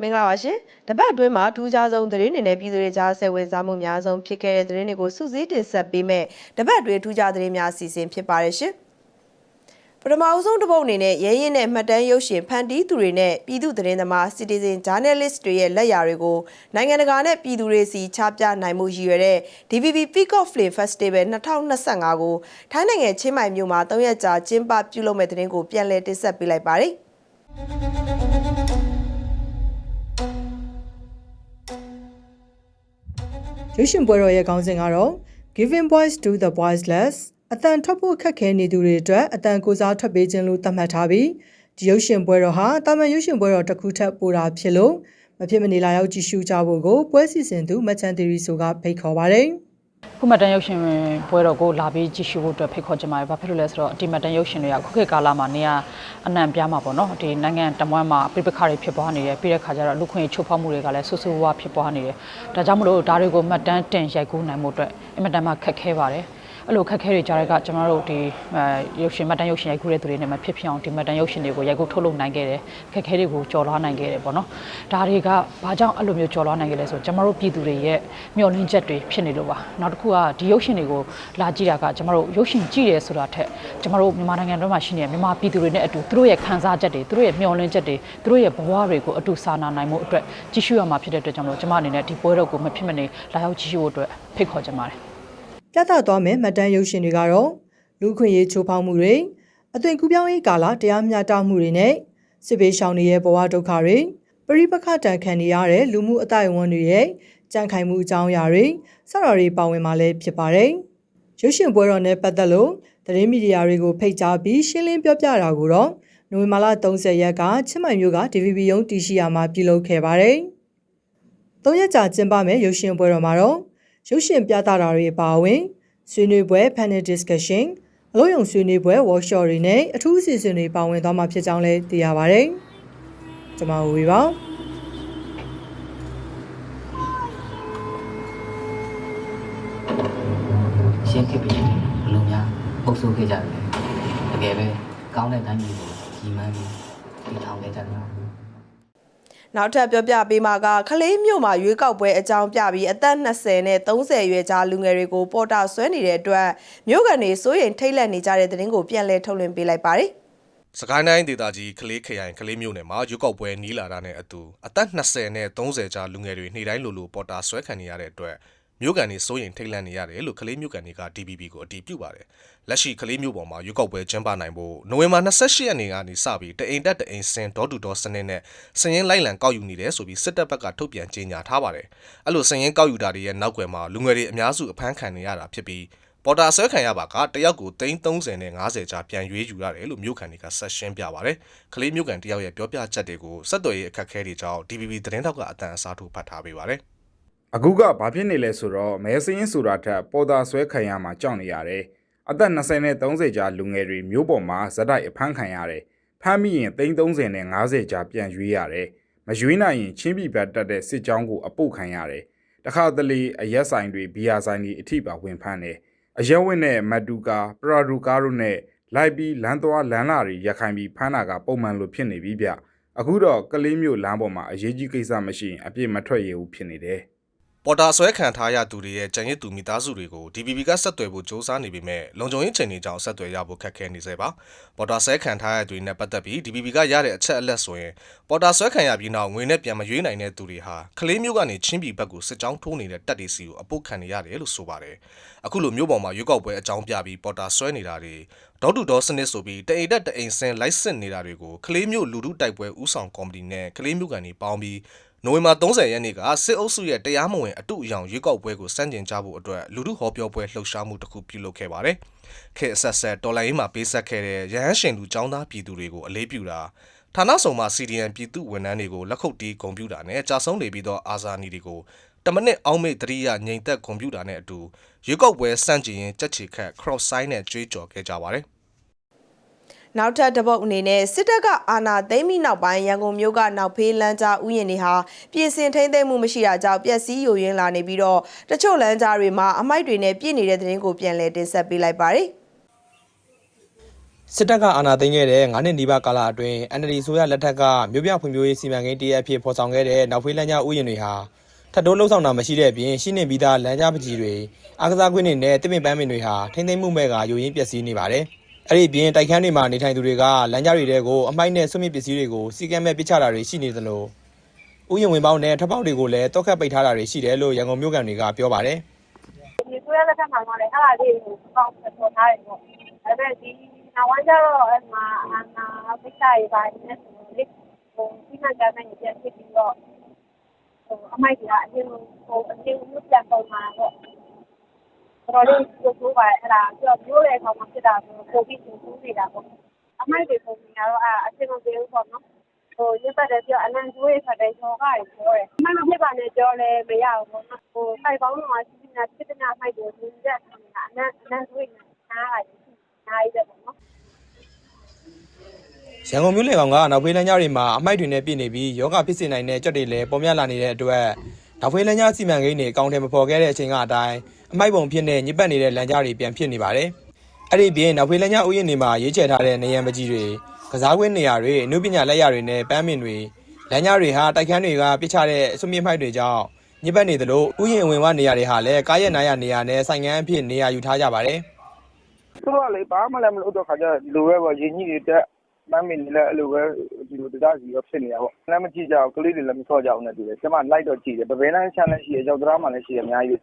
မင်္ဂလာပါရှင်တပတ်အတွင်းမှာထူးခြားဆုံးသတင်းတွေနဲ့ပြည်သူတွေကြားဆက်ဝေစားမှုများဆုံးဖြစ်ခဲ့တဲ့သတင်းတွေကိုစုစည်းတင်ဆက်ပေးမယ်တပတ်အတွင်းထူးခြားသတင်းများအစီအစဉ်ဖြစ်ပါတယ်ရှင်ပထမအဆုံးတစ်ပုတ်အနေနဲ့ရဲရင်နဲ့မှတ်တမ်းရုပ်ရှင်ဖန်တီးသူတွေနဲ့ပြည်သူသတင်းသမား Citizen Journalist တွေရဲ့လက်ရာတွေကိုနိုင်ငံတကာနဲ့ပြည်သူတွေစီချပြနိုင်မှုရည်ရွယ်တဲ့ DVB Peacock Film Festival 2025ကိုထိုင်းနိုင်ငံချင်းမိုင်မြို့မှာ၃ရက်ကြာကျင်းပပြုလုပ်မဲ့သတင်းကိုပြန်လည်တင်ဆက်ပေးလိုက်ပါတယ် ရုပ်ရှင်ပွဲတော်ရဲ့ခေါင်းစဉ်ကတော့ Giving Voice to the Voiceless အတန်ထွက်ဖို့ခက်ခဲနေသူတွေအတွက်အတန်ကိုစားထွက်ပေးခြင်းလို့သတ်မှတ်ထားပြီးဒီရုပ်ရှင်ပွဲတော်ဟာတာမန်ရုပ်ရှင်ပွဲတော်တစ်ခုထပ်ပိုတာဖြစ်လို့မဖြစ်မနေလာရောက်ကြည့်ရှုကြဖို့ကိုပွဲစီစဉ်သူမချန်တီရီဆိုကဖိတ်ခေါ်ပါတယ်။ ခုမှတ်တန်ရုပ်ရှင်ပွဲတော်ကိုလာပြီးကြည့်ရှုဖို့အတွက်ဖိတ်ခေါ်ချင်ပါတယ်။ဘာဖြစ်လို့လဲဆိုတော့ဒီမှတ်တန်ရုပ်ရှင်တွေကခုခေတ်ကာလမှာနေရအနှံပြားမှာပေါ့နော်။ဒီနိုင်ငံတမွမ်းမှာပြပခါတွေဖြစ်ပွားနေတယ်ပြီးတဲ့ခါကျတော့လူခွင့်ချိုးဖောက်မှုတွေကလည်းဆူဆူဝါးဖြစ်ပွားနေတယ်။ဒါကြောင့်မလို့ဒါတွေကိုမှတ်တမ်းတင်ရိုက်ကူးနိုင်မှုအတွက်အင်မတန်မှခက်ခဲပါတယ်။ အဲ့လိုခက်ခဲတွေကြားတဲ့ကကျွန်တော်တို့ဒီရုပ်ရှင်မှတ်တမ်းရုပ်ရှင်ရိုက်ကူးတဲ့သူတွေနဲ့မှဖြစ်ဖြစ်အောင်ဒီမှတ်တမ်းရုပ်ရှင်တွေကိုရိုက်ကူးထုတ်လုပ်နိုင်ခဲ့တယ်ခက်ခဲတွေကိုကျော်လွှားနိုင်ခဲ့တယ်ပေါ့နော်ဒါတွေကဘာကြောင့်အဲ့လိုမျိုးကျော်လွှားနိုင်ခဲ့လဲဆိုကျွန်တော်တို့ပြည်သူတွေရဲ့မျှော်လင့်ချက်တွေဖြစ်နေလို့ပါနောက်တစ်ခုကဒီရုပ်ရှင်တွေကိုလာကြည့်တာကကျွန်တော်တို့ရုပ်ရှင်ကြည့်ရဲဆိုတာထက်ကျွန်တော်တို့မြန်မာနိုင်ငံတော်မှာရှိနေတဲ့မြန်မာပြည်သူတွေနဲ့အတူသူတို့ရဲ့ခံစားချက်တွေသူတို့ရဲ့မျှော်လင့်ချက်တွေသူတို့ရဲ့ဘဝတွေကိုအတူစာနာနိုင်မှုအတွက်ကြည့်ရှုရမှာဖြစ်တဲ့အတွက်ကြောင့်မလို့ကျွန်မအနေနဲ့ဒီပွဲတော်ကိုမဖြစ်မနေလာရောက်ကြည့်ရှုဖို့အတွက်ဖိတ်ခေါ်ချင်ပါတယ် ပြသသွားမယ်မှတ်တမ်းရုပ်ရှင်တွေကတော့လူခွင့်ရေးချိုးဖောက်မှုတွေအသွင်ကူးပြောင်းရေးကာလတရားမျှတမှုတွေနဲ့စစ်ဘေးရှောင်တွေရဲ့ဘဝဒုက္ခတွေပရိပခတန်ခံနေရတဲ့လူမှုအတိုင်းအဝန်တွေရဲ့ကြံ့ခိုင်မှုအကြောင်းအရာတွေစတာတွေပါဝင်มาလဲဖြစ်ပါတယ်။ရုပ်ရှင်ပွဲတော်နဲ့ပတ်သက်လို့သတင်းမီဒီယာတွေကိုဖိတ်ကြားပြီးရှင်းလင်းပြောပြတာကိုတော့နိုဝင်ဘာလ30ရက်ကချင်းမိုင်မြို့က DVB ရုံးတီရှိယာမှာပြုလုပ်ခဲ့ပါတယ်။သုံးရက်ကြာကျင်းပမယ့်ရုပ်ရှင်ပွဲတော်မှာတော့ ရုပ်ရှင်ပြသတာတွေအပါအဝင်ဆွေးနွေးပွဲ panel discussion အလို့ယုံဆွေးနွေးပွဲ workshop တွေနဲ့အထူးအစီအစဉ်တွေပါဝင်သွားမှာဖြစ်ကြောင်းလည်းသိရပါဗျ။ကျွန်မဝေပါရှင်းခေတ်ပြီးဘလုံးများအုပ်စိုးခဲ့ကြတယ်တကယ်ပဲကောင်းတဲ့တိုင်းပြည်ကိုကြီးမှန်းပြီးတည်ထောင်ခဲ့ကြတယ် နောက်ထပ်ပြောပြပေးမှာကခလေးမြို့မှာရွေးကောက်ပွဲအကြောင်းပြပြီးအသက်20နဲ့30ရွယ်ကြားလူငယ်တွေကိုပေါ်တာဆွဲနေတဲ့အတွက်မြို့ကန်တွေစိုးရိမ်ထိတ်လန့်နေကြတဲ့သတင်းကိုပြန်လည်ထုတ်လွှင့်ပေးလိုက်ပါတယ်စကိုင်းတိုင်းဒေသကြီးကလေးခရိုင်ကလေးမြို့နယ်မှာရွက်ကောက်ပွဲနီးလာတာနဲ့အတူအသက်20နဲ့30ကြားလူငယ်တွေနေ့တိုင်းလိုလိုပေါ်တာဆွဲခံနေရတဲ့အတွက် မြို့ကန်တွေစိုးရင်ထိတ်လန့်နေရတယ်လို့ကလေးမြို့ကန်တွေက DBB ကိုအတည်ပြုပါတယ်။လက်ရှိကလေးမြို့ပေါ်မှာရွက်ကောက်ပွဲကျင်းပနိုင်ဖို့နိုဝင်ဘာ28ရက်နေ့ကနေစပြီးတအိမ်တက်တအိမ်စင်ဒေါ်တူဒေါ်စနစ်နဲ့စည်ရင်လိုက်လံကောက်ယူနေတယ်ဆိုပြီးစစ်တပ်ဘက်ကထုတ်ပြန်ကြေညာထားပါတယ်။အဲ့လိုစည်ရင်ကောက်ယူတာတွေရဲ့နောက်ွယ်မှာလူငယ်တွေအများစုအဖမ်းခံနေရတာဖြစ်ပြီးပေါ်တာဆွဲခံရပါကတယောက်ကို330နဲ့50ကြားပြန်ရွေးယူရတယ်လို့မြို့ခံတွေကဆက်ရှင်းပြပါဗျ။ကလေးမြို့ခံတယောက်ရဲ့ပြောပြချက်တွေကိုစက်တော်ရဲ့အခက်အခဲတွေကြောင့် DBB သတင်းတောက်ကအတန်အစားထိုးဖတ်ထားပေးပါဗျ။ အခုကဘာဖြစ်နေလဲဆိုတော့မဲစင်းဆိုတာထက်ပေါ်တာဆွဲခံရမှာကြောက်နေရတယ်။အသက်20နဲ့30ကြားလူငယ်တွေမျိုးပေါ်မှာဇက်တိုက်အဖမ်းခံရတယ်။ဖမ်းမိရင်330နဲ့50ကြားပြန်ရွေးရတယ်။မရွေးနိုင်ရင်ချင်းပြဘတ်တက်တဲ့စစ်ကြောင်းကိုအပုတ်ခံရတယ်။တခါတလေအရက်ဆိုင်တွေဘီယာဆိုင်တွေအထိပါဝင်ဖမ်းတယ်။အရက်ဝင်းနဲ့မတူကာပရာဒူကာတို့နဲ့လိုက်ပြီးလမ်းသွားလမ်းလာတွေရက်ခိုင်ပြီးဖမ်းတာကပုံမှန်လိုဖြစ်နေပြီဗျ။အခုတော့ကလေးမျိုးလမ်းပေါ်မှာအရေးကြီးကိစ္စမရှိရင်အပြစ်မထွက်ရဘူးဖြစ်နေတယ်။ ပေါ်တာဆွဲခံထားရသူတွေရဲ့ကြံရစ်သူမိသားစုတွေကို DBB ကဆက်သွယ်ဖို့စ조사နေပေမဲ့လုံခြုံရေးချိန်တွေကြောင့်ဆက်သွယ်ရဖို့ခက်ခဲနေစေပါပေါ်တာဆွဲခံထားရသူတွေနဲ့ပတ်သက်ပြီး DBB ကရတဲ့အချက်အလက်ဆိုရင်ပေါ်တာဆွဲခံရပြီးနောက်ငွေနဲ့ပြန်မရွေးနိုင်တဲ့သူတွေဟာကလေးမျိုးကနေချင်းပြည်ဘက်ကိုစစ်ကြောင်းထိုးနေတဲ့တပ်တွေစီကိုအပုတ်ခံနေရတယ်လို့ဆိုပါတယ်အခုလိုမျိုးပေါ်မှာရွေးကောက်ပွဲအကြောင်းပြပြီးပေါ်တာဆွဲနေတာတွေဒေါတူဒေါစနစ်ဆိုပြီးတအိမ်တက်တအိမ်ဆင်းလိုက်စစ်နေတာတွေကိုကလေးမျိုးလူထုတိုက်ပွဲဥဆောင်ကော်မတီနဲ့ကလေးမျိုးကန်တွေပေါင်းပြီး နိုဝင်ဘာ30ရက်နေ့ကစစ်အုပ်စုရဲ့တရားမဝင်အတုအယောင်ရွေးကောက်ပွဲကိုစန့်ကျင်ကြဖို့အတွက်လူထုဟောပြောပွဲလှုပ်ရှားမှုတစ်ခုပြုလုပ်ခဲ့ပါတယ်။ခေတ်အဆက်ဆက်တော်လိုင်းမှာပေးဆက်ခဲ့တဲ့ရဟန်းရှင်လူចောင်းသားပြည်သူတွေကိုအလေးပြုတာဌာနဆောင်မှာ CDN ပြည်သူဝန်ထမ်းတွေကိုလက်ခုပ်တီးဂုဏ်ပြုတာနဲ့ကြာဆုံးနေပြီးသောအာဇာနည်တွေကိုတမနစ်အောင်မေ့တရိယငြိမ်သက်ဂုဏ်ပြုတာနဲ့အတူရွေးကောက်ပွဲစန့်ကျင်ရင်ကြက်ချီခတ် cross sign နဲ့ကြွေးကြော်ခဲ့ကြပါတယ်။ နောက်ထပ်တစ်ပုတ်အနေနဲ့စစ်တပ်ကအာဏာသိမ်းပြီးနောက်ပိုင်းရန်ကုန်မြို့ကနောက်ဖေးလမ်းကြားဥယျာဉ်တွေဟာပြည်စင်ထိမ့်သိမ်းမှုမရှိတာကြောင့်ပျက်စီးယိုယွင်းလာနေပြီးတော့တချို့လမ်းကြားတွေမှာအမိုက်တွေနဲ့ပြည့်နေတဲ့သတင်းကိုပြန်လည်တင်ဆက်ပေးလိုက်ပါတယ်စစ်တပ်ကအာဏာသိမ်းခဲ့တဲ့9နှစ်နီးပါးကာလအတွင်း NLD ဆိုရလက်ထက်ကမြို့ပြဖွံ့ဖြိုးရေးစီမံကိန်းတရက်အဖြစ်ဖော်ဆောင်ခဲ့တဲ့နောက်ဖေးလမ်းကြားဥယျာဉ်တွေဟာထပ်တိုးလှုပ်ဆောင်တာမရှိတဲ့အပြင်ရှိနေပြီးသားလမ်းကြားပကြီးတွေအားကစားကွင်းတွေနဲ့တစ်ပင်ပန်းပင်တွေဟာထိမ့်သိမ့်မှုမဲ့ကယိုရင်းပျက်စီးနေပါတယ်။ အဲ့ဒီအပြင်တိုက်ခန်းတွေမှာနေထိုင်သူတွေကလမ်းကြားတွေတဲကိုအမိုက်နဲ့ဆွမြစ်ပစ္စည်းတွေကိုစီကံမဲ့ပစ်ချတာတွေရှိနေသလိုဥယျာဉ်ဝင်ပေါင်းနဲ့ထပ်ပေါက်တွေကိုလည်းတောက်ခတ်ပိတ်ထားတာတွေရှိတယ်လို့ရန်ကုန်မြို့ကန်တွေကပြောပါတယ်။ဒီကိုရတဲ့ထက်မှာတော့လေအဲ့ဒါလေးကိုကောင်းပေါ်ထားတယ်ပေါ့ဒါပေမဲ့ဒီနောက်ဝမ်းကျတော့အဲ့မှာအနာပိတ်တာရေးပါနေဆိုလေဟိုဒီမှာကြာနေပြဖြစ်ပြီးတော့ဟိုအမိုက်ကအရင်ဟိုအရင်မျိုးပြန်ပုံမှာပေါ့ တော်လေးကိုဆိုပါအဲ့ဒါပြောပြောတဲ့အခါမှာဖြစ်တာဆိုပိုပြီးသူသူနေတာပေါ့အမိုက်တွေပုံနေတာတော့အဲ့အချင်းမပြေဘူးပေါ့နော်ဟိုညပတ်တယ်ပြောအနန်ကျွေးဖတ်တယ်ကျော်ကရပြောတယ်အမှန်မဖြစ်ပါနဲ့ပြောလဲမရဘူးပေါ့နော်ဟိုစိုက်ပေါင်းတော့ရှိနေတာဖြစ်တဲ့မိုက်ကိုသူရက်နေတာအနန်အနန်ကျွေးနေတာအားရတယ်အားရတယ်ပေါ့နော်ရန်ကုန်မြို့လေကောင်ကနောက်ဖေးလမ်းကြားတွေမှာအမိုက်တွေနဲ့ပြည့်နေပြီးယောဂဖြစ်စေနိုင်တဲ့ကြက်တွေလည်းပေါ်များလာနေတဲ့အတွက်နောက်ဖေးလမ်းကြားစီမံကိန်းတွေအကောင့်ထဲမပေါ်ခဲ့တဲ့အချိန်ကအတိုင်း အမိုက်ပုံဖြစ်နေညစ်ပတ်နေတဲ့လမ်းကြားတွေပြန်ဖြစ်နေပါတယ်။အဲ့ဒီပြင်နောက်ဖေးလမ်းကြားဥယျာဉ်တွေမှာရေးချယ်ထားတဲ့နေရံပကြီးတွေကစားကွင်းနေရာတွေအနုပညာလက်ရာတွေနဲ့ပန်းမင်တွေလမ်းကြားတွေဟာတိုက်ခန်းတွေကပြစ်ချတဲ့အစွမြင့်မိုက်တွေကြောင့်ညစ်ပတ်နေသလိုဥယျာဉ်ဝင်ဝနေရာတွေဟာလည်းကားရက်နားရနေရာနဲ့ဆိုင်ငန်းအဖြစ်နေရာယူထားကြပါတယ်။သူတို့ကလေဘာမှလည်းမလုပ်တော့ခါကျဒီလိုပဲပေါ့ရင်ကြီးတွေတက်မမ်းမင်းတွေလည်းအဲ့လိုပဲဒီလိုတရားစီရောဖြစ်နေတာပေါ့လည်းမကြည့်ကြဘူးကလေးတွေလည်းမစော့ကြဘူးနဲ့တူတယ်ကျမလိုက်တော့ကြည့်တယ်ပပင်းလန်းချမ်းလည်းရှိတယ်ကြောက်တရားမှလည်းရှိတယ်အများကြီး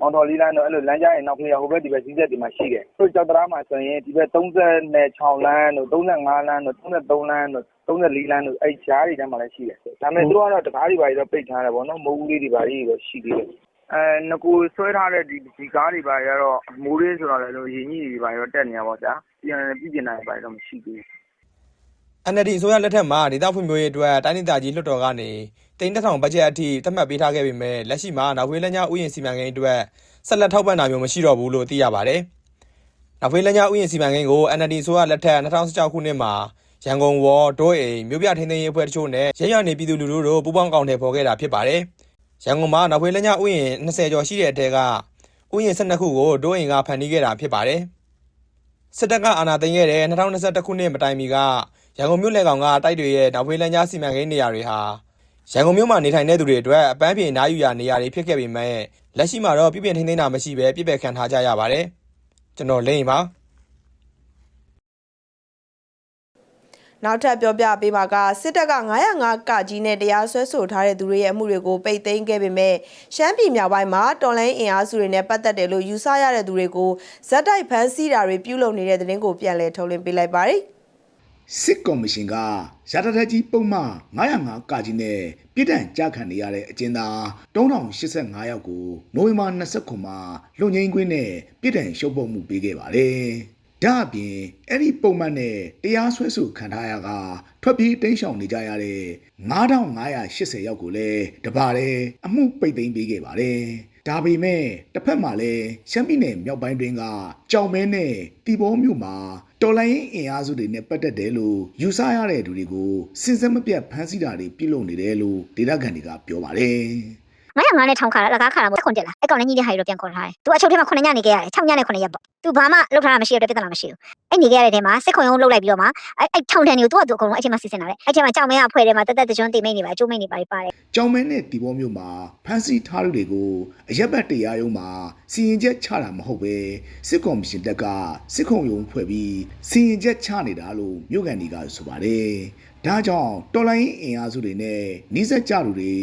အောင်တော်လေးလမ်းတော့အဲ့လိုလမ်းကြားရင် နောက်ဖေးဟိုဘက် ဒီဘက် စီးဆက်ဒီမှာ ရှိတယ်သူကြောက်တရားမှဆိုရင် ဒီဘက်36လမ်းတို့35လမ်းတို့33လမ်းတို့34လမ်းတို့ အဲ့ကြားတွေတန်းမှလည်း ရှိတယ် ဒါပေမဲ့ သူတို့ကတော့တကားတွေပါတော့ ပိတ်ထားတယ်ပေါ့နော် မိုးဦးလေးတွေပါကြီးတော့ ရှိသေးတယ်အဲငကိုဆွဲထားတဲ့ ဒီဒီကားတွေပါရတော့ မိုးလေးဆိုတော့လည်းရင်ကြီးတွေပါရောတက်နေတာပေါ့ဗျာ ပြန်ပြည်ပြင်နိုင်ပါတော့ မရှိသေးဘူး NLD အစိုးရလက်ထက်မှာ ဒေသဖွံ့ဖြိုးရေးအတွက် တိုင်းဒေသကြီးလွှတ်တော်ကနေ တိန်းတစ်ထောင်ဘတ်ဂျက်အထိသတ်မှတ်ပေးထားခဲ့ပေမဲ့လက်ရှိမှာနောက်ဖေးလမ်းကြားဥယျာဉ်စီမံကိန်းအတွက်ဆက်လက်ထောက်ပံ့တာမျိုးမရှိတော့ဘူးလို့သိရပါတယ်။နောက်ဖေးလမ်းကြားဥယျာဉ်စီမံကိန်းကို NLD အစိုးရလက်ထက်2016ခုနှစ်မှာရန်ကုန်ဝေါ်ဒိုးအိမ်မြို့ပြထိန်းသိမ်းရေးအဖွဲ့တချို့နဲ့ရရနေပြည်သူလူထုတို့ပူးပေါင်းကောင်ထည်ဖော်ခဲ့တာဖြစ်ပါတယ်။ရန်ကုန်မှာနောက်ဖေးလမ်းကြားဥယျာဉ်20ကျော်ရှိတဲ့အထက်ကဥယျာဉ်12ခုကိုဒိုးအိမ်ကဖန်တီးခဲ့တာဖြစ်ပါတယ်။စစ်တပ်ကအာဏာသိမ်းခဲ့တဲ့2021ခုနှစ်မတိုင်မီကရန်ကုန်မြို့လယ်ကောင်ကတိုက်တွေရဲ့နောက်ဖေးလမ်းကြားစီမံကိန်းနေရာတွေဟာ ရန်ကုန်မြို့မှာနေထိုင်တဲ့သူတွေအတွက်အပန်းဖြေနားယူရာနေရာတွေဖြစ်ခဲ့ပေမဲ့လက်ရှိမှာတော့ပြည်ပြင်ထိန်းသိမ်းတာမရှိဘဲပြစ်ပယ်ခံထားကြရပါတယ်ကျွန်တော်လိမ့်ပါနောက်ထပ်ပြောပြပေးပါကစစ်တပ်က905ကကြီးနဲ့တရားစွဲဆိုထားတဲ့သူတွေရဲ့အမှုတွေကိုပိတ်သိမ်းခဲ့ပေမဲ့ရှမ်းပြည်မြောက်ပိုင်းမှာတော်လိုင်းအင်အားစုတွေနဲ့ပတ်သက်တယ်လို့ယူဆရတဲ့သူတွေကိုဇက်တိုက်ဖမ်းဆီးတာတွေပြုလုပ်နေတဲ့တဲ့တင်ကိုပြန်လည်ထုတ်လင်းပေးလိုက်ပါတယ်။စစ်ကော်မရှင်က ရတထကြီးပုံမှန်905ကကြီးနဲ့ပြည်တံ့ကြခံနေရတဲ့အကျဉ်းသား3085ယောက်ကိုနိုဝင်ဘာ29မှာလွန်ငင်းကွင်းနဲ့ပြည်တံ့ရှုပ်ပုတ်မှုပေးခဲ့ပါတယ်။ဒါအပြင်အဲ့ဒီပုံမှန်နဲ့တရားစွဲဆိုခံထားရကထွက်ပြေးတိမ်းရှောင်နေကြရတဲ့9580ယောက်ကိုလည်းတပါးတဲ့အမှုပိတ်သိမ်းပေးခဲ့ပါတယ်။ ဒါပေမဲ့တစ်ဖက်မှာလည်းရှမ်းပြည်နယ်မြောက်ပိုင်းတွင်ကကြောင်မဲနဲ့တီဘောမြို့မှာတော်လိုင်းအင်အားစုတွေနဲ့ပတ်သက်တယ်လို့ယူဆရတဲ့သူတွေကိုစဉ်ဆက်မပြတ်ဖမ်းဆီးတာတွေပြုလုပ်နေတယ်လို့ဒေသခံတွေကပြောပါတယ်။ 905နဲ့ထောင်ခါလားလကားခါလားမဟုတ်ခွန်တက်လားအဲ့ကောင်လည်းညီတဲ့ဟာကြီးတော့ပြန်ခေါ်ထားတယ်သူအချုပ်ထဲမှာ9ညနေခဲ့ရတယ်6ညနဲ့9ရက်ပေါ့သူဘာမှလုပ်ထားတာမရှိတော့ပြဿနာမရှိဘူးအဲ့ညီခဲ့ရတဲ့ထဲမှာစစ်ခွန်ရုံးလုပ်လိုက်ပြီးတော့မှအဲ့အဲ့ထောင်တန်တွေကိုသူကသူအကုန်လုံးအချိန်မှစီစဉ်လာတယ်အဲ့ချိန်မှာကြောင်မဲကဖွဲ့ထဲမှာတက်တက်တကြွန်းတိမိတ်နေပါအကျိုးမိတ်နေပါပါတယ်ကြောင်မဲနဲ့ဒီဘောမျိုးမှာဖမ်းဆီးထားသူတွေကိုအရက်ဘတ်တရားရုံးမှာစီရင်ချက်ချတာမဟုတ်ပဲစစ်ကွန်မရှင်တက်ကစစ်ခုံရုံးဖွဲ့ပြီးစီရင်ချက်ချနေတာလို့မြို့ကန်တွေကဆိုပါတယ် ဒါကြောင့်တော်လိုင်းအင်အားစုတွေနဲ့နှိစက်ကြသူတွေ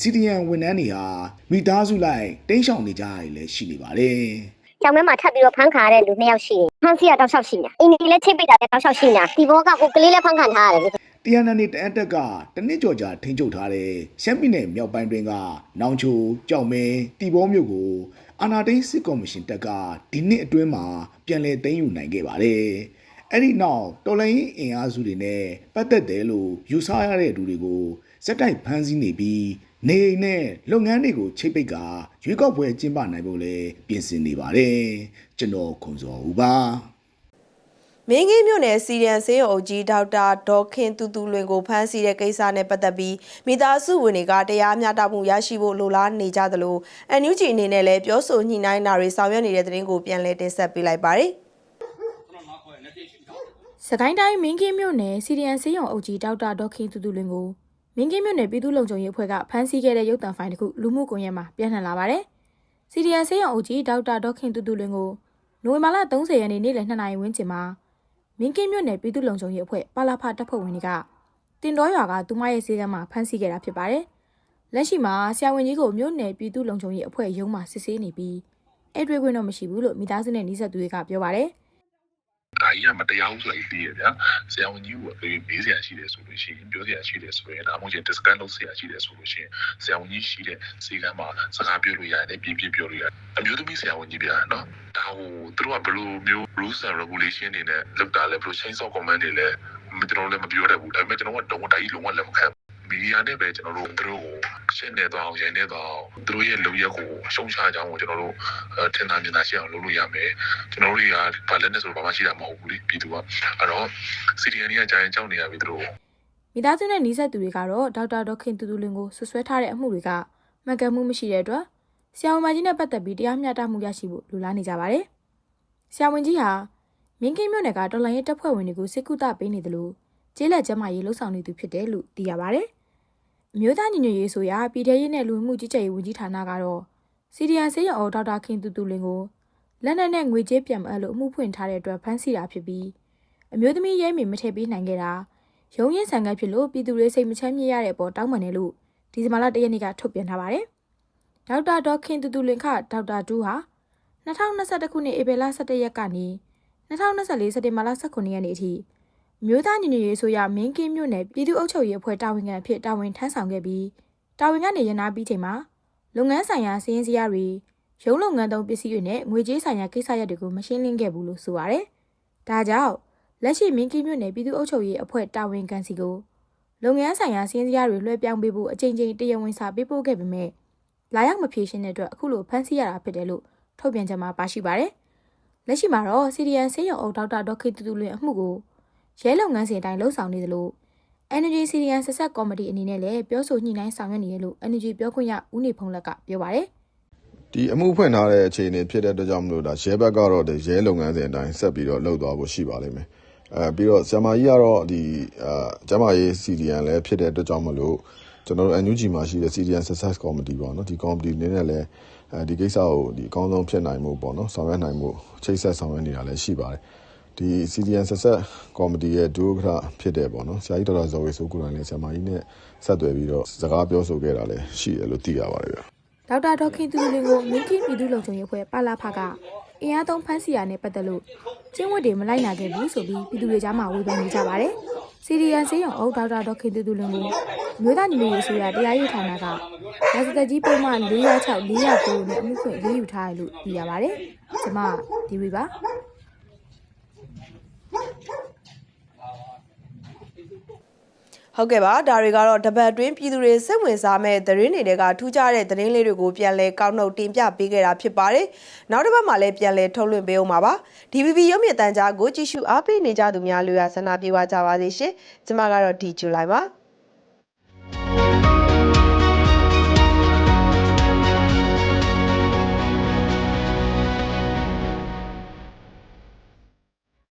စီဒီယန်ဝန်ထမ်းတွေဟာမိသားစုလိုက်တိမ်းရှောင်နေကြရတယ်လည်းရှိနေပါတယ်။ကြောင်မဲမှာထပ်ပြီးတော့ဖမ်းခါရတဲ့လူနှစ်ယောက်ရှိတယ်။ဖမ်းဆီးရတောက်လျှောက်ရှိနေတာ။အင်းဒီလည်းချိတ်ပိတ်တာလည်းတောက်လျှောက်ရှိနေတာ။ဒီဘောကကိုကလေးလည်းဖမ်းခံထားရတယ်လေတရားနာနေတအပ်တက်ကတနစ်ကျော်ကြာထိန်းချုပ်ထားတဲ့ရှမ်းပြည်နယ်မြောက်ပိုင်းတွင်ကနောင်ချိုကြောက်မဲတီဘောမြို့ကိုအာနာတိန်စစ်ကော်မရှင်တပ်ကဒီနှစ်အတွင်းမှာပြန်လည်သိမ်းယူနိုင်ခဲ့ပါတယ်။ အဲ့ဒီနောက်တော်လိုင်းအင်အားစုတွေနဲ့ပတ်သက်တယ်လို့ယူဆရတဲ့သူတွေကိုစက်တိုက်ဖမ်းဆီးနေပြီးနေအိမ်နဲ့လုပ်ငန်းတွေကိုချိတ်ပိတ်ကရွေးကောက်ပွဲကျင်းပနိုင်ဖို့လည်းပြင်ဆင်နေပါတယ်။ကျွန်တော်ခွန်စောဦးပါ။မင်းကြီးမြို့နယ်စီရန်ဆေးရုံအုပ်ကြီးဒေါက်တာဒေါ်ခင်တူတူလွင်ကိုဖမ်းဆီးတဲ့ကိစ္စနဲ့ပတ်သက်ပြီးမိသားစုဝင်တွေကတရားမျှတမှုရရှိဖို့လိုလားနေကြသလိုအန်ယူဂျီအနေနဲ့လည်းပြောဆိုညှိနှိုင်းတာတွေဆောင်ရွက်နေတဲ့တဲ့တင်ကိုပြန်လည်တင်ဆက်ပေးလိုက်ပါတယ်။ စကိုင်းတိုင်းမင်းကင်းမြို့နယ်စီရီယန်ဆေးရုံအုပ်ကြီးဒေါက်တာဒေါက်ခင်တူတူလွင်ကိုမင်းကင်းမြို့နယ်ပြည်သူ့လုံခြုံရေးအဖွဲ့ကဖမ်းဆီးခဲ့တဲ့ရုပ်သံဖိုင်တစ်ခုလူမှုကွန်ရက်မှာပြန့်နှံ့လာပါတယ်။စီရီယန်ဆေးရုံအုပ်ကြီးဒေါက်တာဒေါက်ခင်တူတူလွင်ကိုနိုဝင်ဘာလ30ရက်နေ့နေ့လယ်2နာရီဝန်းကျင်မှာမင်းကင်းမြို့နယ်ပြည်သူ့လုံခြုံရေးအဖွဲ့ပါလာဖတပ်ဖွဲ့ဝင်တွေကတင်တော်ရွာကသူမရဲ့ဆေးကမ်းမှာဖမ်းဆီးခဲ့တာဖြစ်ပါတယ်။လက်ရှိမှာဆရာဝန်ကြီးကိုမြို့နယ်ပြည်သူ့လုံခြုံရေးအဖွဲ့ရုံးမှာစစ်ဆေးနေပြီးအဲ့တွေ့ခွင့်တော့မရှိဘူးလို့မိသားစုနဲ့နှိစက်သူတွေကပြောပါတယ်။ ဒါကြီးကမတရားဘူးဆိုတာသိရဗျာဆရာဝန်ကြီးကိုအေးမေးစရာရှိတယ်ဆိုလို့ရှိရင်ပြောစရာရှိတယ်ဆိုရင်ဒါမှမဟုတ်ရင် discount လုပ်စရာရှိတယ်ဆိုလို့ရှိရင်ဆရာဝန်ကြီးရှိတဲ့စီကံမှာစကားပြောလို့ရတယ်ပြပြပြောလို့ရတယ်အမျိုးသမီးဆရာဝန်ကြီးဗျာနော်ဒါဟိုသူတို့ကဘယ်လိုမျိုး rules and regulation တွေနဲ့လောက်တာလဲဘယ်လို change of command တွေလဲကျွန်တော်လည်းမပြောတတ်ဘူးဒါပေမဲ့ကျွန်တော်ကတော့ဒါကြီးလုံးဝလက်မခံ မီဒီယာနဲ့ပဲကျွန်တော်တို့သူတို့ကိုရှင်းနေတော့အောင်ရိုင်းနေတော့အောင်သူတို့ရဲ့လုံရက်ကိုရှုံချကြအောင်ကျွန်တော်တို့ထင်သာမြင်သာရှိအောင်လုပ်လို့ရမယ်ကျွန်တော်တို့တွေကဘာလက်နဲ့ဆိုတော့ဘာမှရှိတာမဟုတ်ဘူးလေပြည်သူကအဲ့တော့စီဒီအန်ကြီးကကြာရင်ကြောက်နေရပြီသူတို့မိသားစုနဲ့နှီးဆက်သူတွေကတော့ဒေါက်တာဒေါက်ခင်တူတူလင်ကိုဆွဆွဲထားတဲ့အမှုတွေကမှန်ကန်မှုမရှိတဲ့အတွက်ဆရာဝန်မကြီးနဲ့ပတ်သက်ပြီးတရားမျှတမှုရရှိဖို့လိုလားနေကြပါတယ်။ဆရာဝန်ကြီးဟာမင်းကင်းမြို့နယ်ကတော်လိုင်းရဲတပ်ဖွဲ့ဝင်တွေကိုစစ်ကူတပေးနေတယ်လို့ ကျေးလက်ကျမ်းမာရေးလှုပ်ဆောင်နေသူဖြစ်တယ်လို့သိရပါတယ်။အမျိုးသားညီညွတ်ရေးဆိုရာပြည်ထရေးနဲ့လူမှုကြီးကြပ်ရေးဝန်ကြီးဌာနကတော့စီဒီအန်ဆေးရုံအော်ဒေါက်တာခင်တူတူလင်ကိုလက်နက်နဲ့ငွေကြေးပြန်မအပ်လို့အမှုဖွင့်ထားတဲ့အတွက်ဖမ်းဆီးတာဖြစ်ပြီးအမျိုးသမီးရဲမိမထည့်ပေးနိုင်ခဲ့တာရုံးရင်ဆန်ကပ်ဖြစ်လို့ပြည်သူတွေစိတ်မချမ်းမြေ့ရတဲ့အပေါ်တောင်းပန်တယ်လို့ဒီဇင်ဘာလ၁ရက်နေ့ကထုတ်ပြန်ထားပါတယ်။ဒေါက်တာဒေါက်ခင်တူတူလင်ခဒေါက်တာတူးဟာ2021ခုနှစ်ဧပြီလ17ရက်ကနေ2024စက်တင်ဘာလ18ရက်နေ့အထိအ မျိုးသားညီညွတ်ရေးဆိုရမင်းကင်းမြို့နယ်ပြည်သူ့အုပ်ချုပ်ရေးအဖွဲ့တာဝန်ခံအဖြစ်တာဝန်ထမ်းဆောင်ခဲ့ပြီးတာဝန်ကနေရနာပြီးချိန်မှာလုပ်ငန်းဆိုင်ရာစီးရင်စရာတွေရုံးလုပ်ငန်းသုံးပစ္စည်းတွေနဲ့ငွေကြေးဆိုင်ရာကိစ္စရပ်တွေကိုမရှင်းလင်းခဲ့ဘူးလို့ဆိုပါတယ်။ဒါကြောင့်လက်ရှိမင်းကင်းမြို့နယ်ပြည်သူ့အုပ်ချုပ်ရေးအဖွဲ့တာဝန်ခံစီကိုလုပ်ငန်းဆိုင်ရာစည်းစည်းတွေလွှဲပြောင်းပေးဖို့အကြိမ်ကြိမ်တရားဝင်စာပေးပို့ခဲ့ပေမဲ့လာရောက်မဖြေရှင်းတဲ့အတွက်အခုလိုဖမ်းဆီးရတာဖြစ်တယ်လို့ထုတ်ပြန်ချက်မှာပါရှိပါတယ်။လက်ရှိမှာတော့စီဒီအန်ဆေးရုံအုပ်ဒေါက်တာဒေါက်ခေတူတူလွင်အမှုကို ရဲလုပ်ငန်းစဉ်အတိုင်းလှုပ်ဆောင်နေသလို Energy CDN ဆက်ဆက်ကော်မတီအနေနဲ့လည်းပြောဆိုညှိနှိုင်းဆောင်ရွက်နေတယ်လို့ Energy ပြောခွင့်ရဦးနေဖုံးလက်ကပြောပါတယ်။ဒီအမှုဖွင့်ထားတဲ့အခြေအနေဖြစ်တဲ့အတွက်ကြောင့်မလို့ဒါရဲဘက်ကတော့ဒီရဲလုပ်ငန်းစဉ်အတိုင်းဆက်ပြီးတော့လှုပ်သွားဖို့ရှိပါလိမ့်မယ်အဲပြီးတော့ဆရာမကြီးကတော့ဒီအာကျမရေး CDN လည်းဖြစ်တဲ့အတွက်ကြောင့်မလို့ကျွန်တော်တို့ NUG မှာရှိတဲ့ CDN Success Committee ပေါ့နော်ဒီ committee အနေနဲ့လည်းအဲဒီကိစ္စကိုဒီအကောင်းဆုံးဖြစ်နိုင်မှုပေါ့နော်ဆောင်ရွက်နိုင်မှုချိတ်ဆက်ဆောင်ရွက်နေတာလည်းရှိပါတယ် ဒီ CDN Success Committee ရဲ့ဒုဥက္ကဋ္ဌဖြစ်တဲ့ပေါ့နော်ဆရာကြီးဒေါက်တာဇော်ဝေဆိုကိုယ်တိုင်လည်းဆရာမကြီးနဲ့ဆက်သွယ်ပြီးတော့စကားပြောဆိုခဲ့တာလည်းရှိတယ်လို့သိရပါတယ်ဗျဒေါက်တာဒေါက်ခင်သူလူလင်ကိုမင်းကင်းပြည်သူ့လုံခြုံရေးအဖွဲ့ပါလာဖကအင်အားသုံးဖမ်းဆီးရနဲ့ပတ်သက်လို့ကျင်းဝတ်တွေမလိုက်နာခဲ့ဘူးဆိုပြီးပြည်သူတွေကြားမှာဝေဖန်နေကြပါတယ်။စီဒီအန်ဆေးရုံအုပ်ဒေါက်တာဒေါက်ခင်သူလူလင်ကိုမြို့သားညီမရေးဆိုရတရားရေးဌာနကရာဇသက်ကြီးပုံမှန်406 409နဲ့အမှုဖွင့်ရေးယူထားတယ်လို့သိရပါတယ်။ကျွန်မဒီဝီပါ ဟုတ်ကဲ့ပါဒါတွေကတော့တပတ်တွင်းပြည်သူတွေစိတ်ဝင်စားမဲ့သတင်းတွေကထူးခြားတဲ့သတင်းလေးတွေကိုပြန်လဲကောက်နှုတ်တင်ပြပေးခဲ့တာဖြစ်ပါတယ်နောက်တစ်ပတ်မှာလည်းပြန်လဲထုတ်လွှင့်ပေးအောင်ပါပါ DVB ရုပ်မြင်သံကြားကိုကြည့်ရှုအားပေးနေကြသူများလို့ရဆန္ဒပြေဝကြပါစေရှင်ကျမကတော့ဒီဇူလိုင်ပါ